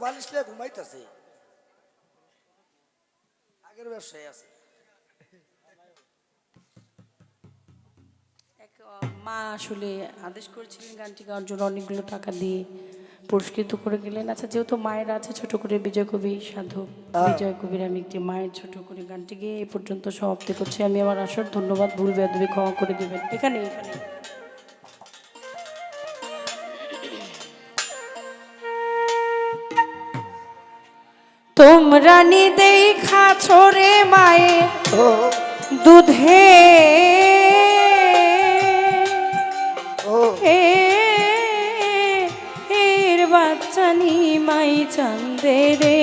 বালিশ লিয়ে ঘুমাইতেছে। আগের ব্যবসায় আছে। মা আসলে আদেশ করেছিলেন গানটি গাওয়ার জন্য অনেকগুলো টাকা দিয়ে পুরস্কৃত করে গেলেন। আচ্ছা যেহেতু মায়ের আছে ছোট করে বিজয় কবি সাধক বিজয় কবির আমি একটি মায়ের ছোট করে গানটি গিয়ে এই পর্যন্ত সমাপ্তি করছি। আমি আমার আসর ধন্যবাদ ভুল বেদবি ক্ষমা করে দেবেন। এখানে এখানে তোমরা নি দেখা ছোরে মায়ে দুধে। এর বাচ্চা নিমাই চান্দে রে।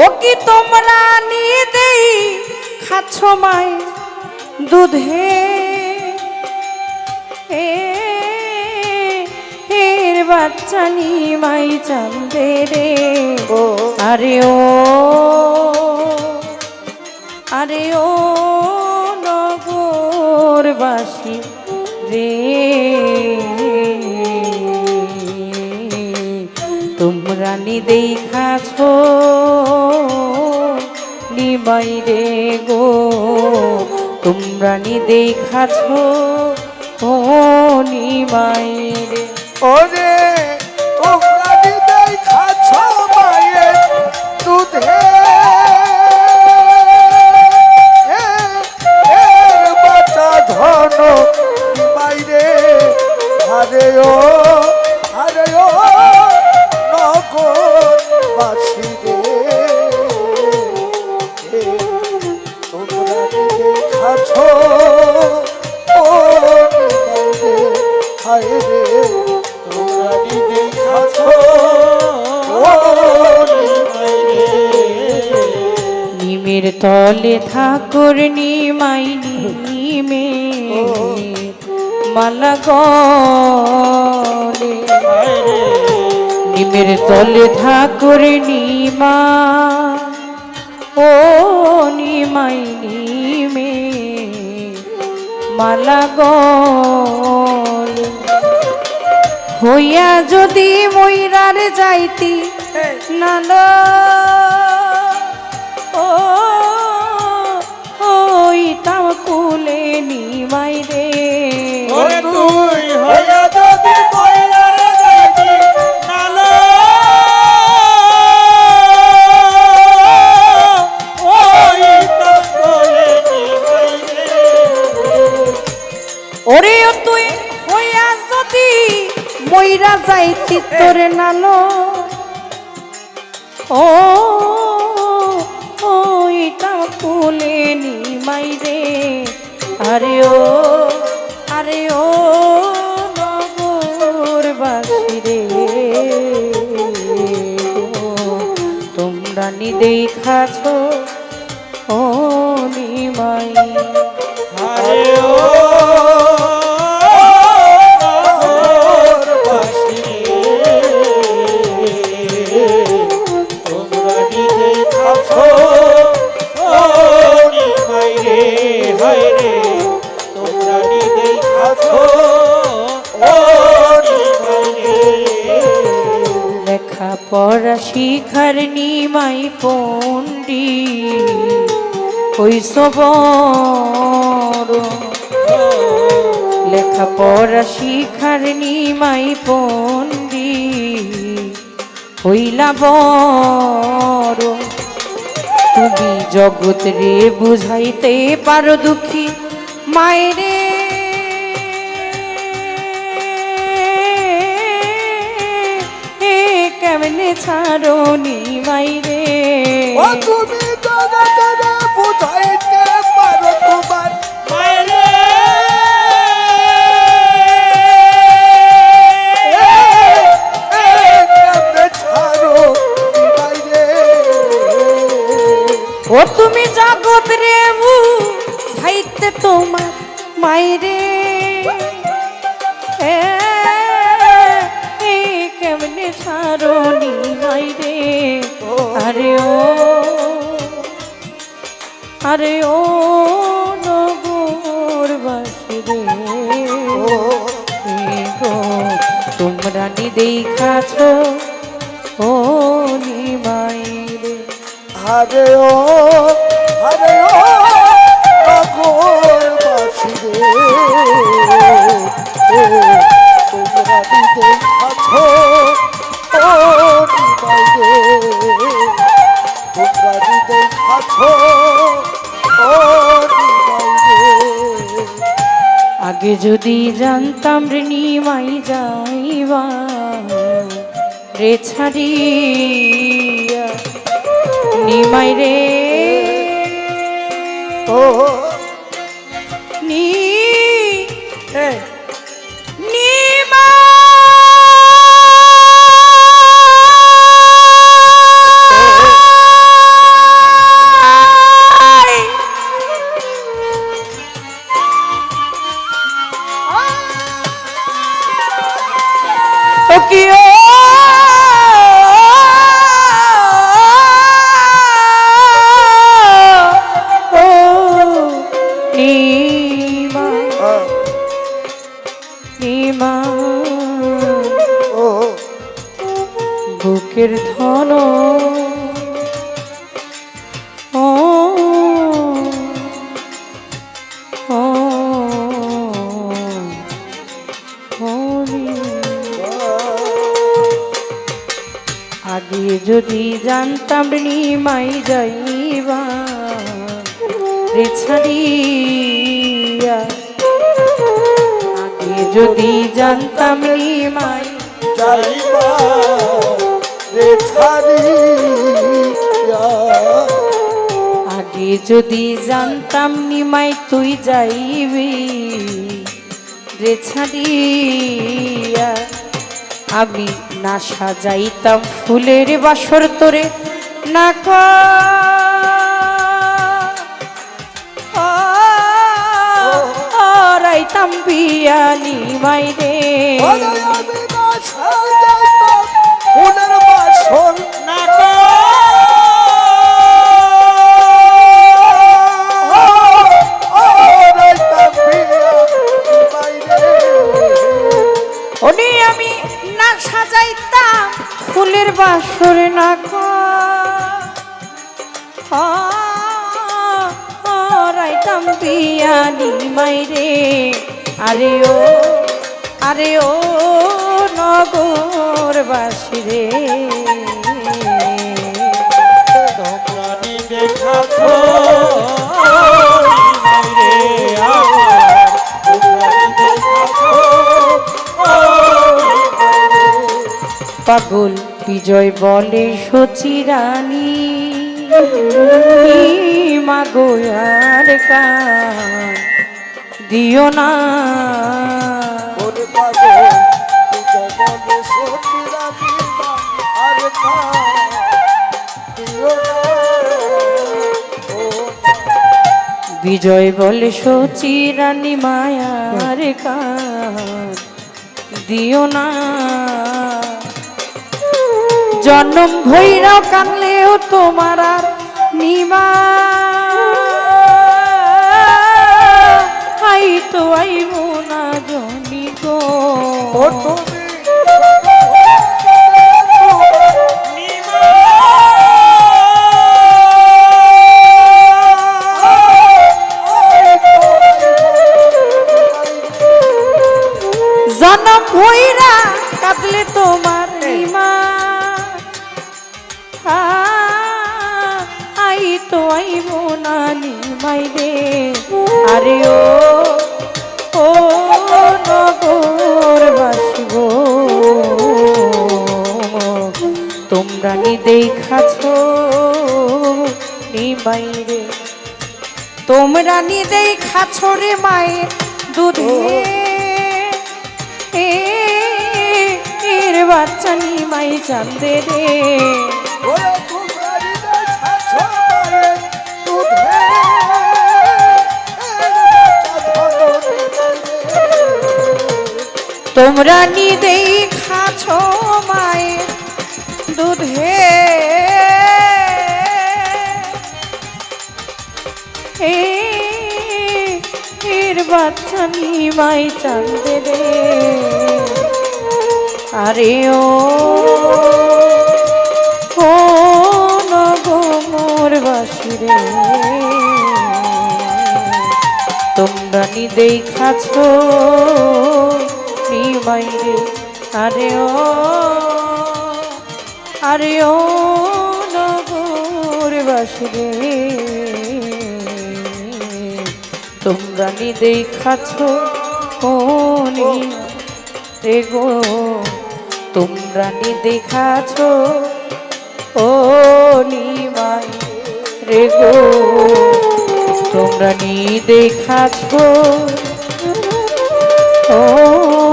ও কি তোমরা নিয়ে দেই খাচ্ছ মাই দুধে? এর বাচ্চা নিমাই চান্দে রে। ও। আরে ও আরে ও নগরবাসী রে। তোমরা নি দেখাছ নিমাই রে গো। তোমরা নি দেখাছ ও নিমাই রে। ওরে তোমরা নিদেই খাচ্ছ মায়ের দুধে। বাচ্চা ধন বাইরে আরে ও নিমের তলে ঠাকুর নিমাই নিমে মালা গলে। নিমের তলে ঠাকুর নিমা ও নিমাই নিমে মালা গলে। হইয়া যদি ময়রার যাইতি নাল ও নিমাই রে। ওরে তুই হইয়া যদি ওরে তুই হইয়া যদি ময়রা যাইতি তোরে নালো। আরে ও আরে ও নগর বাসিরে তোমরা নি দেখাছ লেখা পড়া শিখার নিমাই ওই সবর। লেখা পড়া শিখার নিমাই পন্ডি হইলা বড় তুমি জগৎ রে বুঝাইতে পারো দুঃখী মায়েরে কেমনে ছাড়ো নি বাইরে ও তুমি আরে ও নগর বাসি রে। তোমরা নি দেখাছ ও নিমাই রে। আরে ও আরে ও। আগে যদি জানতাম রে নিমাই যাইবা রে ছাড়িয়া নিমাই রে। ও বুকের ধন। ও আগে যদি জানতাম নিমাই যাইবা, রে ছাড়িয়া। আগে যদি জানতাম নিমাই যাইবা। রে ছাড়িয়া আগে যদি জানতাম নিমাই তুই যাইবি রে ছাড়িয়া। আমি না সাজাইতাম ফুলের বাসর তোরে না রাইতাম বিয়া নিমাই ওনি আমি না সাজাইতাম ফুলের বাসর না রাইতাম বিয়ানি মাইরে। আরে ও আরে ও নগর বাসি রে পাগল বিজয় বলে সচিরানী মাগোয়ার কান দিও না। বলে বিজয় বলে সচিরানী মায়ার কান দিও না। জন্ম ভৈরব কানলেও তোমার আর নিমা। আই তো আইব না জনি গো। আরে ও নগর বাসিব। তোমরা নি দেখাছ নিমাই রে তোমরা নি দেখাছ রে মায়ের দুধে। এর বাচ্চা নি মাই চান্দে রে তোমরা নিদেই খাছ মায়ের দুধে। এর বাচ্চা নিমাই চান্দে রে। আরে ও বাসিরে তোমরা নি দেখাছ নিমাইরে আরে ও আরে ও নগর বাসিরে তোমরা নি দেখাছ গো তোমরা নি দেখাছ ও নিমাই রে গো তোমরা নি দেখাছ ও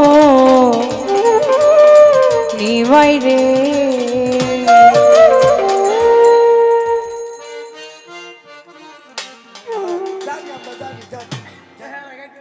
নিমাই রে